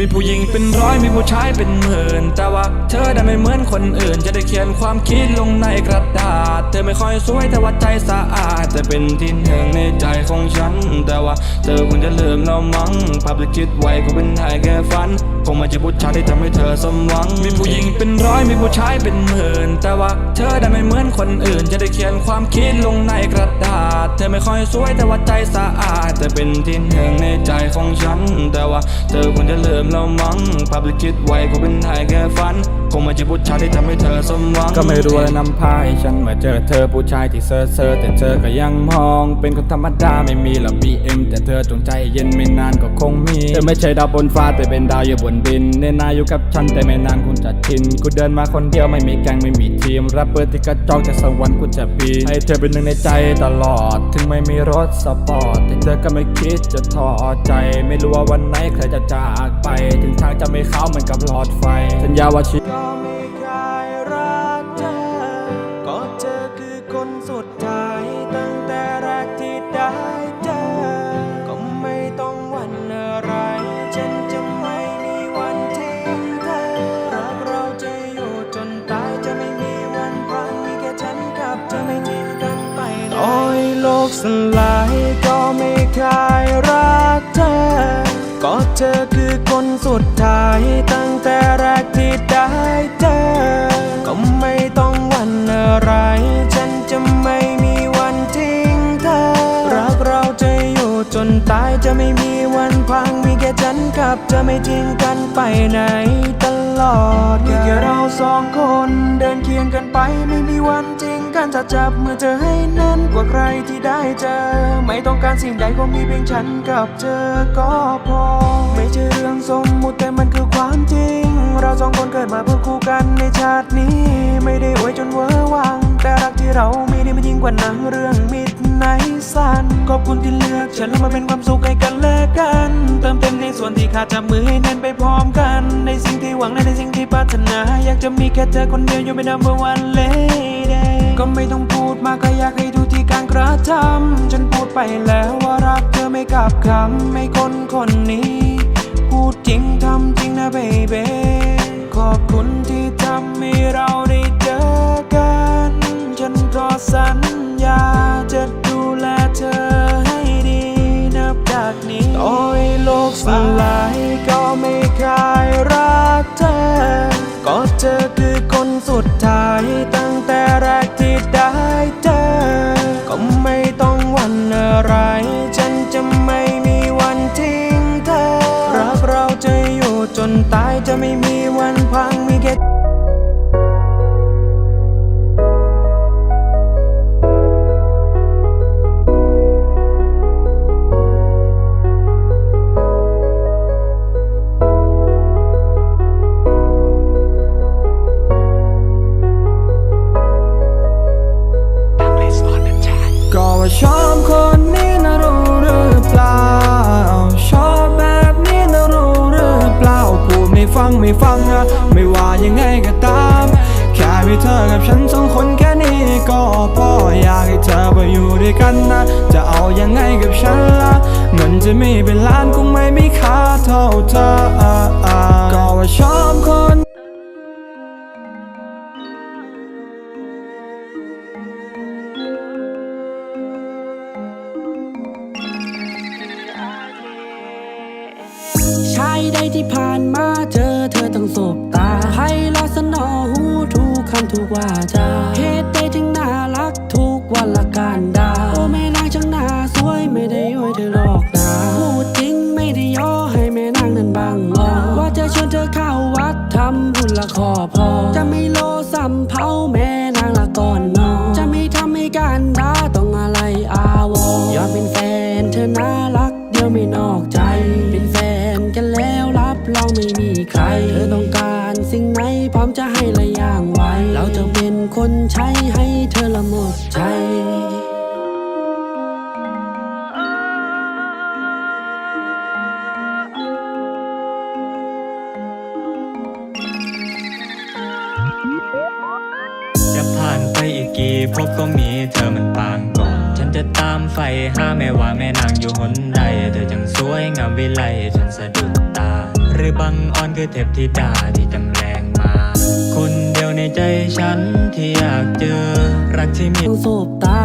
มีผู้หญิงเป็นร้อยมีผู้ชายเป็นหมื่น แต่ว่าเธอได้ไม่เหมือนคนอื่น จะได้เขียนความคิดลงในกระดาษ เธอไม่ค่อยสวยแต่ว่าใจสะอาด แต่เป็นที่หนึ่งในใจของฉัน แต่ว่าเธอคงจะลืมเรามั้งภาพที่คิดไว้ก็เป็นได้แค่ฝัน คงไม่ใช่ผู้ชายที่ทำให้เธอสมหวัง มีผู้หญิงเป็นร้อยมีผู้ชายเป็นหมื่น แต่ว่าเธอได้ไม่เหมือนคนอื่น จะได้เขียนความคิดลงในกระดาษ เธอไม่ค่อยสวยแต่ว่าใจสะอาด แต่เป็นที่หนึ่งในใจของฉัน แต่ว่าเธอคงจะลืมเรามั้งภาพที่คิดไว้คงเป็นไทยแค่ฝันคงไม่ใช่ผู้ชายที่ทำให้เธอสมหวังก็ไม่รู้อะไรนำพาให้ฉันมาเจอเธอผู้ชายที่เซอร์เซอร์แต่เธอก็ยังมอง เป็นคนธรรมดาไม่มีหรอก BM แต่เธอจงใจเย็นไม่นานก็คงมีเธอไม่ใช่ดาวบนฟ้าแต่เป็นดาวอยู่บนดินเนนาอยู่กับฉันแต่ไม่นานคุณจะชินกูเดินมาคนเดียวไม่มีแกงไม่มีทีมรับเปิดที่กระจอกจากสวรรค์กูจะปีนให้เธอเป็นหนึ่งในใจตลอด ถึงไม่มีรถสปอร์ตแต่เธอก็ไม่คิดจะท้อใจ ไม่รู้ว่าวันไหนใครจะจากไป ถึงทางจะไม่เข้าเหมือนกับหลอดไฟสัญญาว่าชีก็ไม่เคยรักเธอก็เธอคือคนสุดท้ายตั้งแต่แรกที่ได้เจอ ก็ไม่ต้องหวันอะไร ฉันจะไม่มีวันทิ้งเธอ รักเราจะอยู่จนตายจะไม่มีวันพังมีแค่ฉันกับเธอไม่ทิ้งกันไปต่อยโลกสลายก็ไม่เคยรักเธอก็เธอคือคนสุดท้ายตั้งแต่แรก ได้เจอ ก็ไม่ต้องวันอะไร ฉันจะไม่มีวันทิ้งเธอ รักเราจะอยู่จนตายจะไม่มีวันพัง มีแค่ฉันกับเธอไม่ทิ้งกันไปไหนตลอดมีแค่เราสองคน เดินเคียงกันไปไม่มีวันทิ้งกันจะจับมือเธอให้แน่น ว่าใครที่ได้เจอ ไม่ต้องการสิ่งใดก็มีเพียงฉันกับเธอก็พอ ไม่ใช่เรื่องสมมุติแต่มันคือความจริง เราสองคนเกิดมาเพื่อคู่กันในชาตินี้ ไม่ได้อวยจนเวอร์วัง แต่รักที่เรามีนี่มันยิ่งกว่าหนังเรื่องมิดในสันขอบคุณที่เลือกฉันแล้วมาเป็นความสุขให้กันและกัน เติมเต็มในส่วนที่ขาดจับมือให้แน่นไปพร้อมกัน ในสิ่งที่หวังและในสิ่งที่ปรารถนา อยากจะมีแค่เธอคนเดียวอยู่เป็น number one lady ก็ไม่ต้องพูดมากก็อยากให้ ดูที่การระทำฉันพูดไปแล้วว่ารักเธอไม่กลับคำไม่คนคนนี้ พูดจริงทำจริงนะ baby ขอบคุณที่ทำให้เราได้เจอกัน ฉันก็สัญญาจะดูแลเธอให้ดีนับจากนี้ต่อให้โลกสลายก็ไม่เคยรักเธอ ก็เธอคือคนสุดท้ายตั้งแต่แรก ไม่มีวันพังมีแค่ งไม่ฟังนะไม่ว่ายังไงก็ตาม แค่มีเธอกับฉันสองคนแค่นี้ก็พออยากให้เธอมาอยู่ด้วยกันนะ จะเอายังไงกับฉันล่ะเงินจะมีเป็นล้านคงไม่มีค่าเท่าเธอก็ว่าชอบคน เพาแม่นางละก่อนนอน จะไม่ทำให้การด่าต้องอะไรอาวรณ์ยอมเป็นแฟนเธอน่ารัก เดียวไม่นอกใจ เป็นแฟนกันแล้วรับเรองไม่มีใคร เธอต้องการสิ่งไหนพร้อมจะให้ละอย่างไวเราจะเป็นคนใช้ให้เธอละหมดใจ อีกกี่พบก็มีเธอมันปางก่อน ฉันจะตามไฟหาแม่ว่าแม่นางอยู่หนใด เธอจังสวยงามวิไลฉันสะดุดตา หรือบังอ่อนคือเทพธิดาที่จำแรงมา คนเดียวในใจฉันที่อยากเจอรักที่มีต้องสบตา